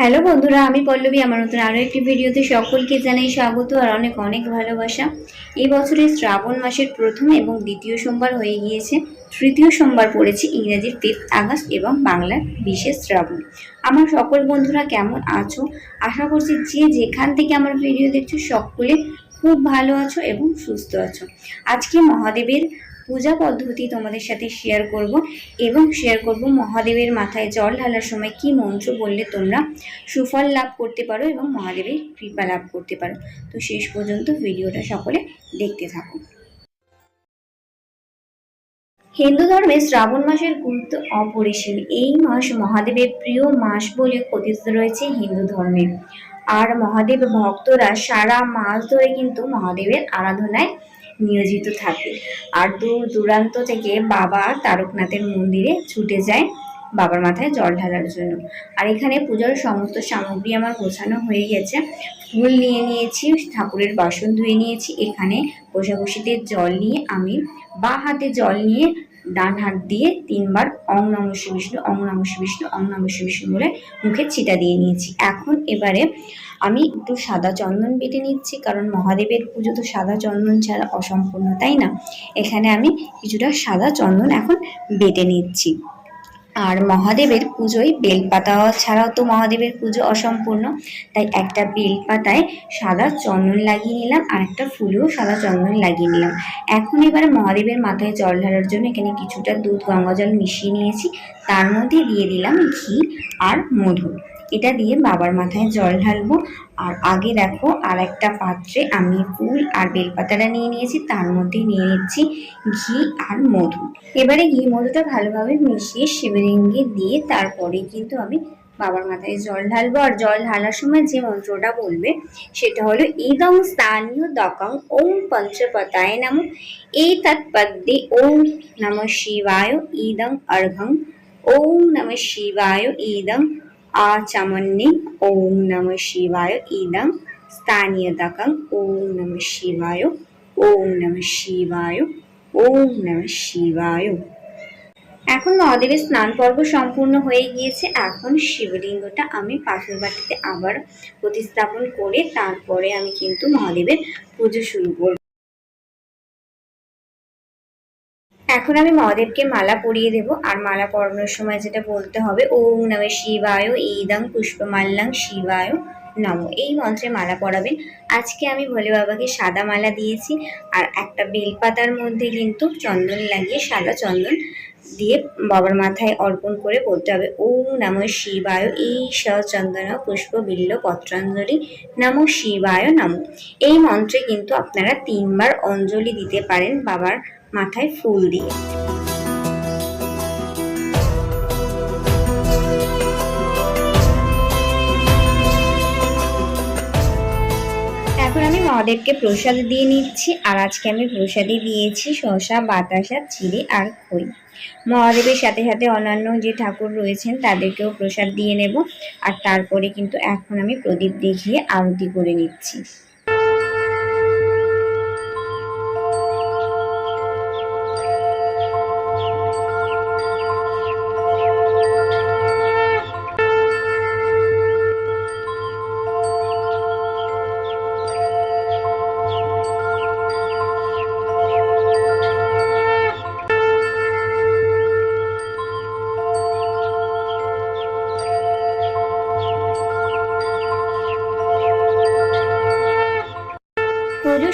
Hello বন্ধুরা, আমি পল্লবী, আমার নতুন আরও একটি ভিডিওতে সকলকে জানাই স্বাগত আর অনেক অনেক ভালোবাসা। এই বছরের শ্রাবণ মাসের প্রথম এবং দ্বিতীয় সোমবার হয়ে গিয়েছে। তৃতীয় সোমবার পড়েছে ইংরেজির ফিফথ আগস্ট এবং বাংলার বিশেষ শ্রাবণ। আমার সকল বন্ধুরা কেমন আছো? আশা করছি যে যেখান থেকে আমার ভিডিও দেখছ, সকলে খুব ভালো আছো এবং সুস্থ আছো। আজকে মহাদেবের পূজা পদ্ধতি তোমাদের সাথে শেয়ার করব এবং শেয়ার করব মহাদেবের মাথায় জল ঢালার সময় কি মন্ত্র বললে তোমরা সুফল লাভ করতে পারো এবং মহাদেবের কৃপা লাভ করতে পারো। তো শেষ পর্যন্ত ভিডিওটা সকলে দেখতে থাকো। হিন্দু ধর্মে শ্রাবণ মাসের গুরুত্ব অপরিসীম। এই মাস মহাদেবের প্রিয় মাস বলে কথিত রয়েছে হিন্দু ধর্মে। আর মহাদেব ভক্তরা সারা মাস ধরে কিন্তু মহাদেবের আরাধনায় নিয়োজিত থাকে। আর দূর দূরান্ত থেকে বাবা তারকনাথের মন্দিরে ছুটে যায় বাবার মাথায় জল ঢালার জন্য। আর এখানে পুজোর সমস্ত সামগ্রী আমার গোছানো হয়ে গেছে। ফুল নিয়ে নিয়েছি, ঠাকুরের বাসন ধুয়ে নিয়েছি। এখানে বসাবসিতে জল নিয়ে আমি বা হাতে জল নিয়ে ডান হাত দিয়ে তিনবার অং নম শ্রী বিষ্ণু, অং নম শ্রী বিষ্ণু, অং নম শ্রী বিষ্ণু বলে মুখে ছিটা দিয়ে নিয়েছি। এখন এবারে আমি একটু সাদা চন্দন বেটে নিচ্ছি, কারণ মহাদেবের পুজো তো সাদা চন্দন ছাড়া অসম্পূর্ণ, তাই না? এখানে আমি কিছুটা সাদা চন্দন এখন বেটে নিচ্ছি। আর মহাদেবের পুজোয় বেলপাতা ছাড়াও তো মহাদেবের পুজো অসম্পূর্ণ। তাই একটা বেলপাতায় সাদা চন্দন লাগিয়ে নিলাম আর একটা ফুলেও সাদা চন্দন লাগিয়ে নিলাম। এখন এবার মহাদেবের মাথায় জল ঢালার জন্য এখানে কিছুটা দুধ, গঙ্গা জল মিশিয়ে নিয়েছি। তার মধ্যে দিয়ে দিলাম ঘি আর মধু। এটা দিয়ে বাবার মাথায় জল ঢালবো। আর আগে দেখো আর একটা পাত্রে আমি ফুল আর বেলপাতাটা নিয়ে নিয়েছি। তার মধ্যে নিয়ে নিচ্ছি ঘি আর মধু। এবারে ঘি মধুটা ভালোভাবে মিশিয়ে ভেঙে দিয়ে তারপরে কিন্তু আমি বাবার মাথায় জল ঢালবো। আর জল ঢালার সময় যে মন্ত্রটা বলবে, সেটা হলো, ইদং স্থানীয় দকং ওম পঞ্চপতায় নাম। এই তৎপদ্যে ওম নম শিবায় ইদং অর্ঘং। ওম নম শিবায় ইদং আচমন্নি। ওম নম শিবায় ইদং স্থানীয় দকং ওম নম শিবায়। ওম নম শিবায়। ওম নম শিবায়। এখন মহাদেবের স্নান পর্ব সম্পূর্ণ হয়ে গিয়েছে। এখন শিবলিঙ্গটা আমি পাথর বাটিতে আবার প্রতিস্থাপন করে তারপরে আমি কিন্তু মহাদেবের পুজো শুরু করব। এখন আমি মহাদেবকে মালা পরিয়ে দেব আর মালা পরানোর সময় যেটা বলতে হবে, ওম নমঃ শিবায় ইদং পুষ্পমাল্যাং শিবায়। নম, এই মন্ত্রে মালা পরাবেন। আজকে আমি ভোলে বাবাকে সাদা মালা দিয়েছি আর একটা বেলপাতার মধ্যে কিন্তু চন্দন লাগিয়ে সাদা চন্দন দিয়ে বাবার মাথায় অর্পণ করে বলতে হবে, ওম নম শিবায় এই চন্দন পুষ্প বিল্ল পত্রাঞ্জলি নম শিবায় নম। এই মন্ত্রে কিন্তু আপনারা তিনবার অঞ্জলি দিতে পারেন বাবার মাথায় ফুল দিয়ে। মহাদেবকে প্রসাদ দিয়ে নিচ্ছি, আর আজকে আমি প্রসাদে দিয়েছি শশা বাতাসা, চিড়ি আর খই। মহাদেবের সাথে সাথে অন্যান্য যে ঠাকুর রয়েছেন, তাদেরকেও প্রসাদ দিয়ে নেব, আর তারপরে কিন্তু এখন আমি প্রদীপ দেখিয়ে আরতি করে নিচ্ছি।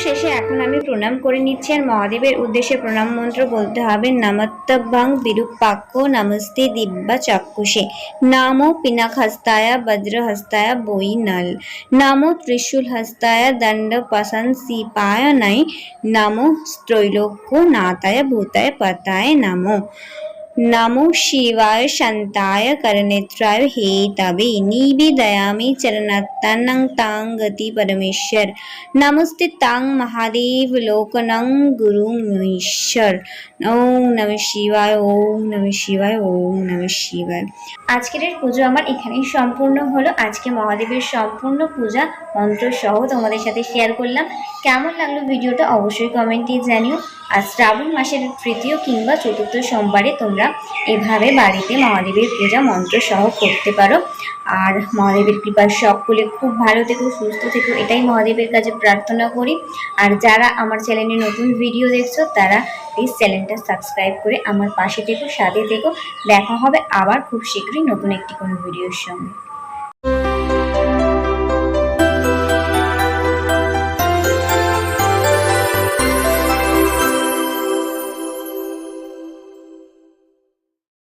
শেষে এখন আমি প্রণাম করে নিচ্ছি আর মহাদেবের উদ্দেশ্যে প্রণাম মন্ত্র বলতে হবে নমত্তভং বিরূপাক্ষ নমস্তে দিব্যা চাক্ষুষে, নামো পিনাক হস্তায় বজ্র হস্তায় বই নল, নামো ত্রিশূল হস্তায় দণ্ড পসন সিপায় নাই নমো ত্রৈলোক্য নাতায় ভূতায় পতায় নমো। নমো শিবায় শান্তায় করনেত্রায় হে তবে নিবেদয়ামি চরণত্তনং তাং গতি পরমেশ্বর নমস্তে তাং মহাদেব লোকনং গুরু মহেশ্বর ওম নম শিবায় ওম নম শিবায় ওম নম শিবায় আজকের পুজো আমার এখানেই সম্পূর্ণ হলো। আজকে মহাদেবের সম্পূর্ণ পূজা মন্ত্র সহ তোমাদের সাথে শেয়ার করলাম। কেমন লাগল ভিডিওটা অবশ্যই কমেন্টে জানিও। আর শ্রাবণ মাসের তৃতীয় কিংবা চতুর্থ সোমবারে তোমরা এভাবে বাড়িতে মহাদেবের পূজা মন্ত্র সহ করতে পারো। আর মহাদেবের কৃপার সকলে খুব ভালো থেকো, সুস্থ থেকো, এটাই মহাদেবের কাছে প্রার্থনা করি। আর যারা আমার চ্যানেলে নতুন ভিডিও দেখছ, তারা প্লিজ চ্যানেলটা সাবস্ক্রাইব করে আমার পাশে থেকো, সাথে থেকো। দেখা হবে আবার খুব শীঘ্রই নতুন একটি কোনো ভিডিওর সঙ্গে।